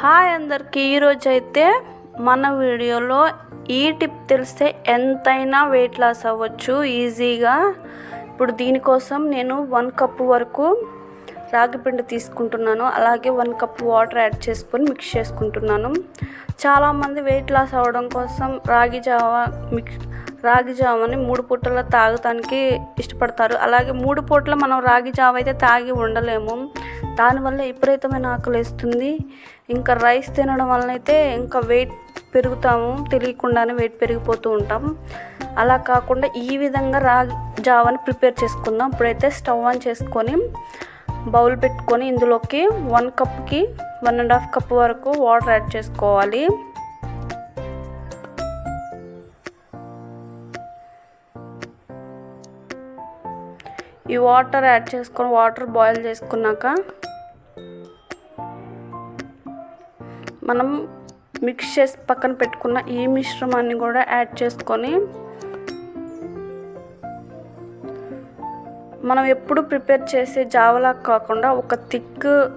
Hi అందరికీ ఈరోజు అయితే మన వీడియోలో ఈ టిప్ తెలిస్తే ఎంతైనా వెయిట్ లాస్ అవ్వచ్చు ఈజీగా. ఇప్పుడు దీనికోసం నేను వన్ కప్ వరకు రాగి పిండి తీసుకుంటున్నాను. అలాగే వన్ కప్ వాటర్ యాడ్ చేసుకొని మిక్స్ చేసుకుంటున్నాను. చాలామంది వెయిట్ లాస్ అవ్వడం కోసం రాగి జావా మిక్స్ రాగి జావని మూడు పూటల తాగటానికి ఇష్టపడతారు. అలాగే మూడు పూటల మనం రాగి జావ అయితే తాగి ఉండలేము. దానివల్ల విపరీతమైన ఆకలి వేస్తుంది. ఇంకా రైస్ తినడం వలన అయితే ఇంకా వెయిట్ పెరుగుతాము. తెలియకుండానే వెయిట్ పెరిగిపోతూ ఉంటాం. అలా కాకుండా ఈ విధంగా రాగి జావని ప్రిపేర్ చేసుకుందాం. ఇప్పుడైతే స్టవ్ ఆన్ చేసుకొని బౌల్ పెట్టుకొని ఇందులోకి వన్ కప్కి వన్ అండ్ హాఫ్ కప్ వరకు వాటర్ యాడ్ చేసుకోవాలి. ఈ వాటర్ యాడ్ చేసుకొని వాటర్ బాయిల్ చేసుకున్నాక మనం మిక్స్ చేసి పక్కన పెట్టుకున్న ఈ మిశ్రమాన్ని కూడా యాడ్ చేసుకొని మనం ఎప్పుడు ప్రిపేర్ చేసే జావలా కాకుండా ఒక థిక్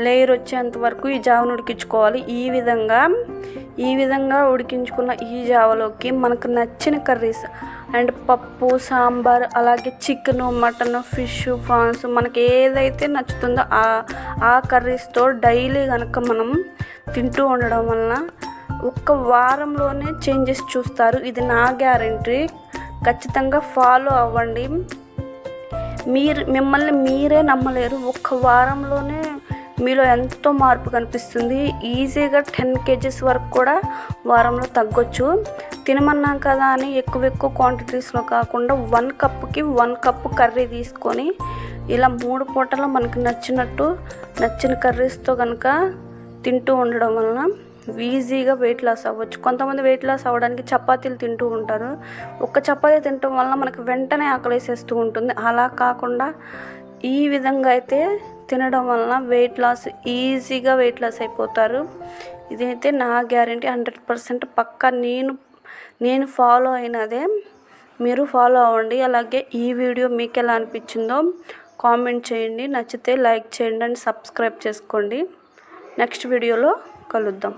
లేయర్ వచ్చేంత వరకు ఈ జావను ఉడికించుకోవాలి. ఈ విధంగా ఈ విధంగా ఉడికించుకున్న ఈ జావలోకి మనకు నచ్చిన కర్రీస్ అండ్ పప్పు సాంబార్ అలాగే చికెన్ మటన్ ఫిష్ ప్రాన్స్ మనకి ఏదైతే నచ్చుతుందో ఆ ఆ కర్రీస్తో డైలీ కనుక మనం తింటూ ఉండడం వలన ఒక్క వారంలోనే చేంజెస్ చూస్తారు. ఇది నా గ్యారంటీ. ఖచ్చితంగా ఫాలో అవ్వండి. మీరు మిమ్మల్ని మీరే నమ్మలేరు. ఒక్క వారంలోనే మీలో ఎంతో మార్పు కనిపిస్తుంది. ఈజీగా టెన్ కేజీస్ వరకు కూడా వారంలో తగ్గొచ్చు. తినమన్నాం కదా అని ఎక్కువ ఎక్కువ క్వాంటిటీస్లో కాకుండా వన్ కప్కి వన్ కప్పు కర్రీ తీసుకొని ఇలా మూడు పూటలు మనకు నచ్చినట్టు నచ్చిన కర్రీస్తో కనుక తింటూ ఉండడం వలన ఈజీగా వెయిట్ లాస్ అవ్వచ్చు. కొంతమంది వెయిట్ లాస్ అవ్వడానికి చపాతీలు తింటూ ఉంటారు. ఒక్క చపాతీ తినటం వల్ల మనకు వెంటనే ఆకలేసేస్తూ ఉంటుంది. అలా కాకుండా ఈ విధంగా అయితే తినడం వలన వెయిట్ లాస్ ఈజీగా వెయిట్ లాస్ అయిపోతారు. ఇదైతే నా గ్యారంటీ హండ్రెడ్ పర్సెంట్ పక్కా నేను నేను ఫాలో అయినదే. మీరు ఫాలో అవ్వండి. అలాగే ఈ వీడియో మీకు ఎలా అనిపించిందో కామెంట్ చేయండి. నచ్చితే లైక్ చేయండి అండ్ సబ్స్క్రైబ్ చేసుకోండి. నెక్స్ట్ వీడియోలో కలుద్దాం.